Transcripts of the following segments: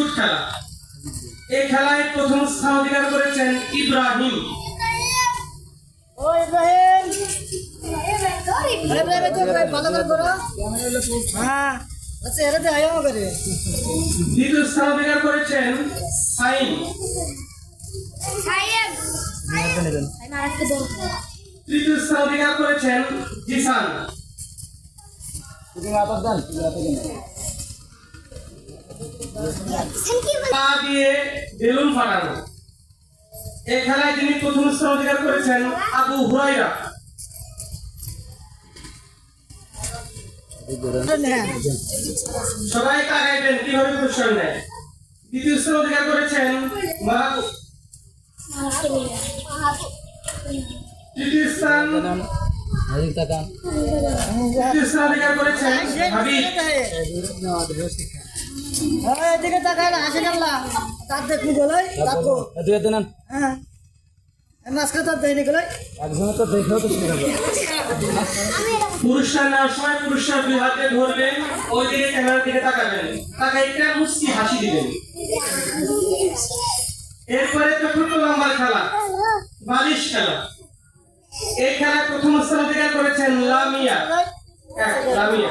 Biscuit খেলা। এই খেলায় প্রথম স্থান অধিকার করেছেন ইব্রাহিম। ও ইব্রাহিম! দ্বিতীয় স্থান অধিকার করেছেন সাইন তৃতীয় স্থান অধিকার করেছেন জিসান। পা দিয়ে বেলুন ফাটানো। এই খেলায় যিনি প্রথম স্থান অধিকার করেছেন আবু হুরাইরা সবাই তাকাইবেন কীভাবে পুরস্কার নেয়? দ্বিতীয় স্থান অধিকার করেছেন তৃতীয় স্থান তৃতীয় স্থান অধিকার করেছেন হাবিব। এদিকে তাকায় না হাসি কাল্লা তার দেখনি গলাই তাকো হ্যাঁ। মাঝখানে তার দেয়নি গলাই পুরস্কার নেওয়ার সময় পুরস্কার দুই হাতে ধরবেন ওই দিকে ক্যামেরার দিকে তাকাবেন। তাকাইতে মুস্কি হাসি দিবেন। এরপরে চতুর্থ নম্বর খেলা বালিশ খেলা। এই খেলায় প্রথম স্থান অধিকার করেছেন লামিয়া। এক, লামিয়া।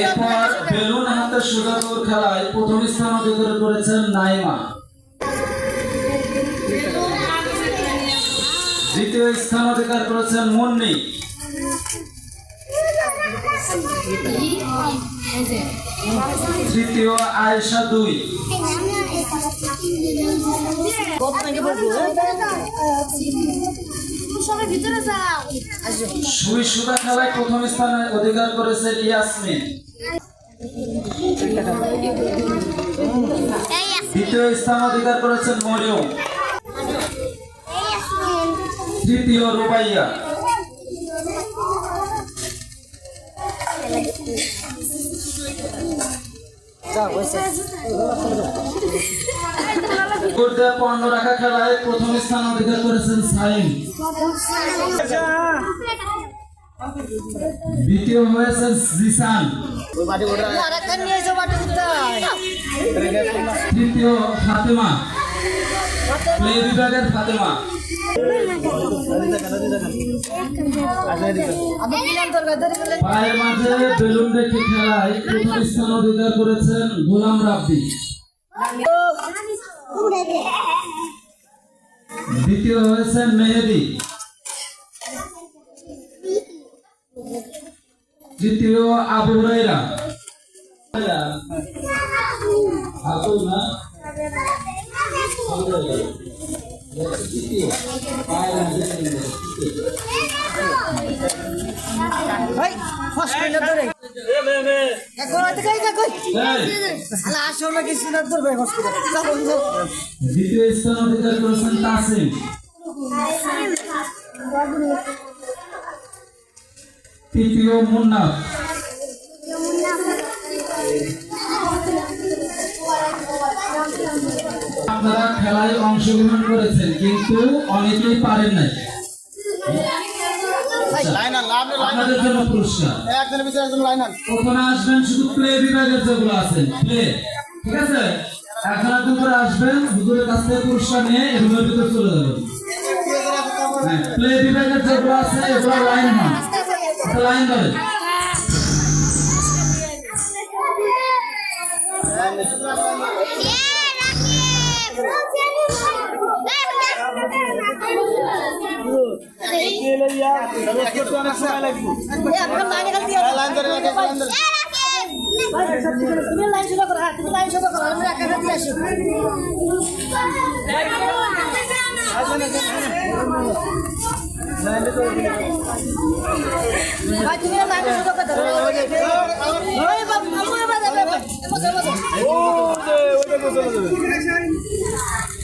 এরপর বেলুন হাতে সুজাতর খেলায় প্রথম স্থান অধিকার করেছেন নাইমা। দ্বিতীয় স্থান অধিকার করেছেন মুন্নি। তৃতীয় আয়েশা দুই। যাও সুই সুতা খেলায় প্রথম স্থানে অধিকার করেছেন ইয়াসমিন দ্বিতীয় স্থান অধিকার করেছেন মরিয়ম তৃতীয় রুবাইয়া যা গুর্দে পণ্য রাখা খেলায় প্রথম স্থান অধিকার করেছেন দ্বিতীয় হয়েছেন জিসান। তৃতীয় ফাতেমা। প্লে বিভাগের ফাতেমা। পায়ের মাঝে বেলুন রেখে খেলায় প্রথম স্থান অধিকার করেছেন গোলাম রাব্বি। দ্বিতীয় হয়েছেন মেহেদি। তৃতীয় আবু না? রেখে। ভাই ফার্স্ট ধরে। তৃতীয় আপনারা খেলায় অংশগ্রহণ করেছেন কিন্তু অনেকেই পারেন নাই। আপনাদের জন্য পুরস্কার একজনের পিছনে একজন লাইন ওখানে আসবেন শুধু প্লে বিভাগের যেগুলো আছেন প্লে। ঠিক আছে? আসবেন হুজুরের কাছ থেকে পুরস্কার নিয়ে রুমের ভিতরে চলে যাবেন। হ্যাঁ প্লে বিভাগের যেগুলো আছে এগুলো লাইন হন একটা লাইন ধরে লাইনে তুমি লাইন সোজা করো হ্যাঁ তুমি লাইন সোজা করো আমি একা দিয়ে আসি ভাই তুমি লাইনে ফসল করে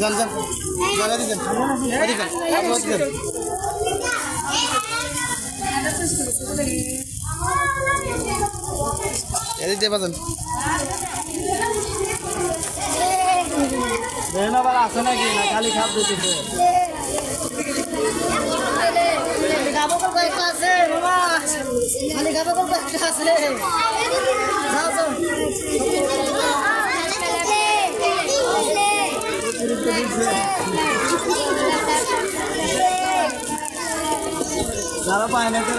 যান যান। যান এদিকে এদিকে এদিকে এদিকে দিয়ে বাজান। খাব কল কয়েকটা আছে মামা খালি খাব কল কয়েকটা আছে যাও যাও যারা পায় না